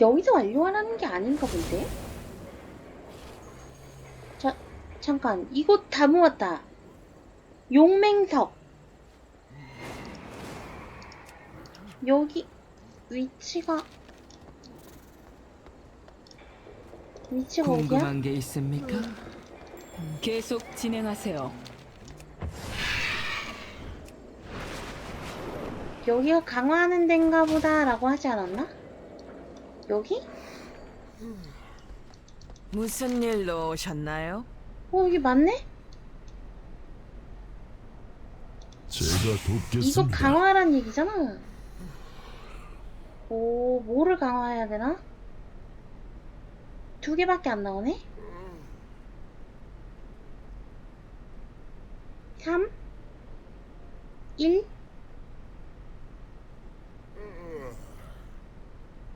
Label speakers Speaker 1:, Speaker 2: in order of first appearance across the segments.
Speaker 1: 여기서 완료하라는 게 아닌가 본데? 자, 잠깐. 이곳 다 모았다. 용맹석. 여기, 위치가, 위치가 어디야?
Speaker 2: 궁금한 게 있습니까?
Speaker 3: 계속 진행하세요.
Speaker 1: 여기가 강화하는 데인가 보다라고 하지 않았나? 여기?
Speaker 4: 무슨 일로 오셨나요?
Speaker 1: 어, 여기 맞네?
Speaker 5: 제가
Speaker 1: 이거
Speaker 5: 돕겠습니다.
Speaker 1: 강화하란 얘기잖아. 오, 뭐를 강화해야 되나? 두 개밖에 안 나오네? 3 1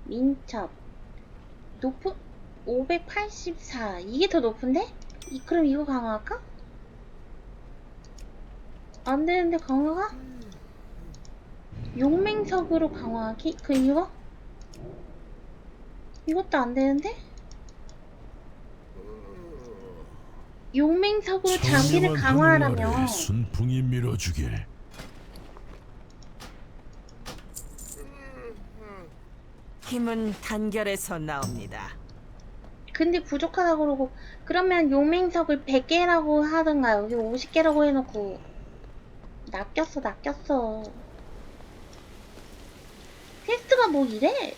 Speaker 1: 민첩 높은 584 이게 더 높은데? 이, 그럼 이거 강화할까? 안 되는데 강화가? 용맹석으로 강화하기? 그 이거? 이것도 안 되는데? 용맹석으로 장비를
Speaker 5: 하늘아래 순풍이 밀어주길.
Speaker 4: 힘은 단결에서 나옵니다.
Speaker 1: 근데 부족하다 그러고 그러면 용맹석을 100개라고 하든가 여기 50개라고 해놓고 낚였어 낚였어 퀘스트가 뭐 이래?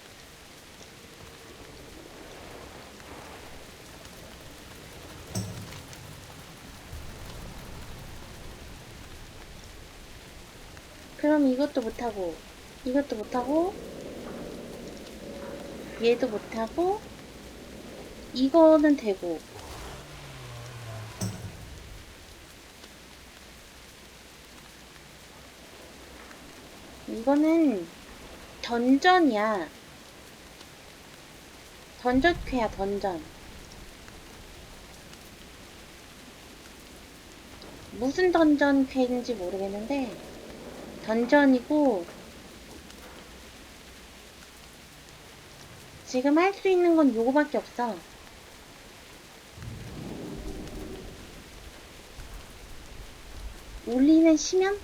Speaker 1: 그럼 이것도 못하고 이것도 못하고 얘도 못하고 이거는 되고. 이거는 던전이야. 던전쾌야 던전. 무슨 던전쾌인지 모르겠는데 던전이고 지금 할 수 있는 건 요거밖에 없어 울리는 심연?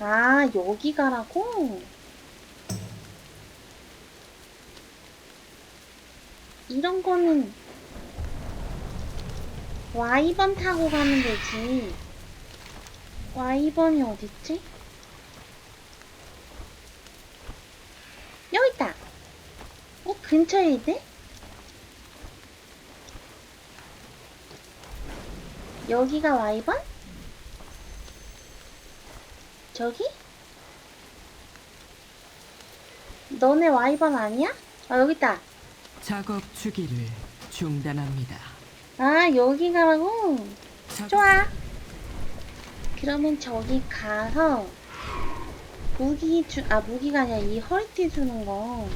Speaker 1: 아, 여기 가라고? 이런 거는 와이번 타고 가면 되지. 와이번이 어딨지? 여기 있다. 어, 근처에 있네? 여기가 와이번? 저기? 너네 와이번 아니야? 아, 여기 있다.
Speaker 2: 작업 주기를 중단합니다.
Speaker 1: 아, 여기 가라고?
Speaker 2: 작업-
Speaker 1: 좋아. 그러면 저기 가서 무기 주, 아, 무기가 아니라 이 허리띠 주는 거.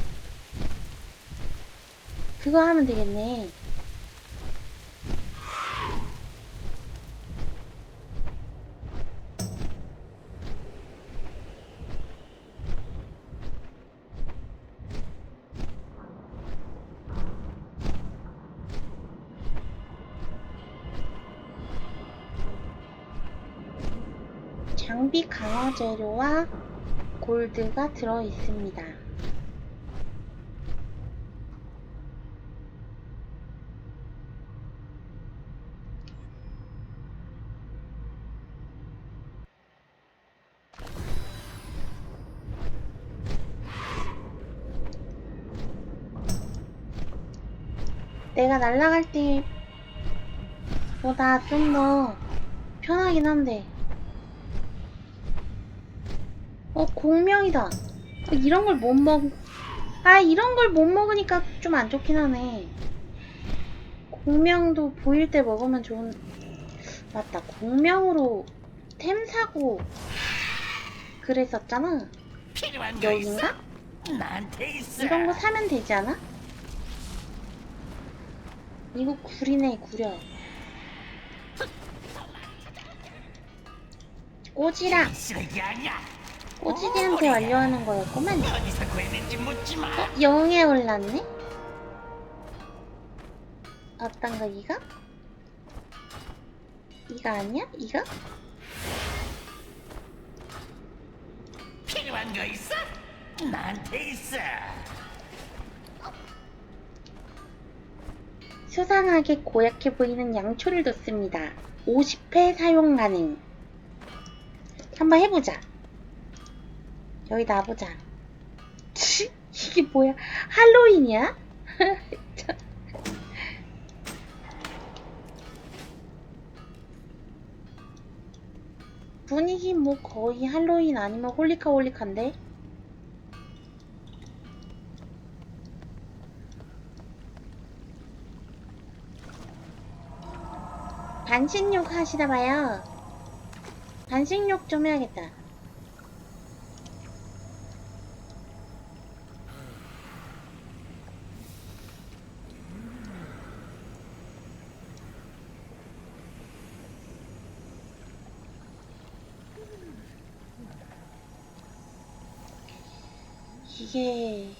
Speaker 1: 그거 하면 되겠네. 장비 강화 재료와 골드가 들어 있습니다. 내가 날아갈 때보다 좀 더 편하긴 한데 어, 공명이다. 어, 이런 걸 못 먹, 아, 이런 걸 못 먹으니까 좀 안 좋긴 하네. 공명도 보일 때 먹으면 좋은, 맞다. 공명으로 템 사고 그랬었잖아.
Speaker 6: 필요한 거
Speaker 1: 여긴가?
Speaker 6: 있어? 나한테 있어.
Speaker 1: 이런 거 사면 되지 않아? 이거 구리네, 구려. 꼬지라. 꼬지기한테 완료하는 거였구만.
Speaker 6: 어,
Speaker 1: 영에 올랐네? 어떤 거 이거? 이거 아니야? 이거?
Speaker 6: 필요한 거 있어? 나한테 있어.
Speaker 1: 수상하게 고약해 보이는 양초를 뒀습니다. 50회 사용 가능. 한번 해보자. 여기 놔보자. 치, 이게 뭐야? 할로윈이야? 참. 분위기 뭐 거의 할로윈 아니면 홀리카 홀리카인데? 반신욕 하시나 봐요. 반신욕 좀 해야겠다. 이게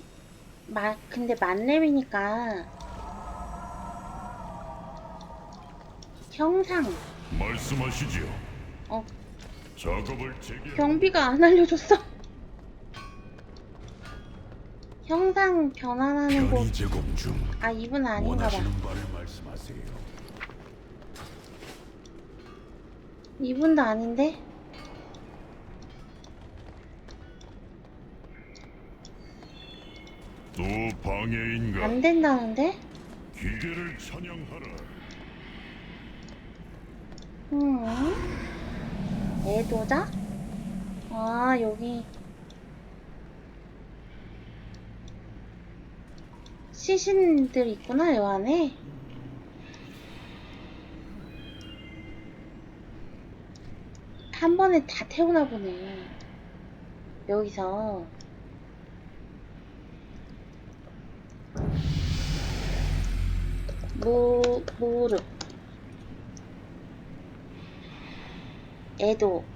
Speaker 1: 마 근데 만렙이니까 형상
Speaker 5: 말씀하시지요.
Speaker 1: 어.
Speaker 5: 작업을 재개.
Speaker 1: 경비가 안 알려줬어. 형상 변환하는 곳.
Speaker 5: 제공 중.
Speaker 1: 아 이분 아닌가 봐.
Speaker 5: 원하시는 바를 말씀하세요.
Speaker 1: 이분도 아닌데?
Speaker 5: 또 방해인가?
Speaker 1: 안 된다는데?
Speaker 5: 기계를 찬양하라.
Speaker 1: 음. 애도자? 아 여기 시신들 있구나 요 안에. 한 번에 다 태우나 보네. 여기서. 무, 무릎. 애도.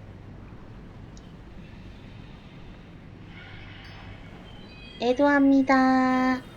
Speaker 1: 애도합니다.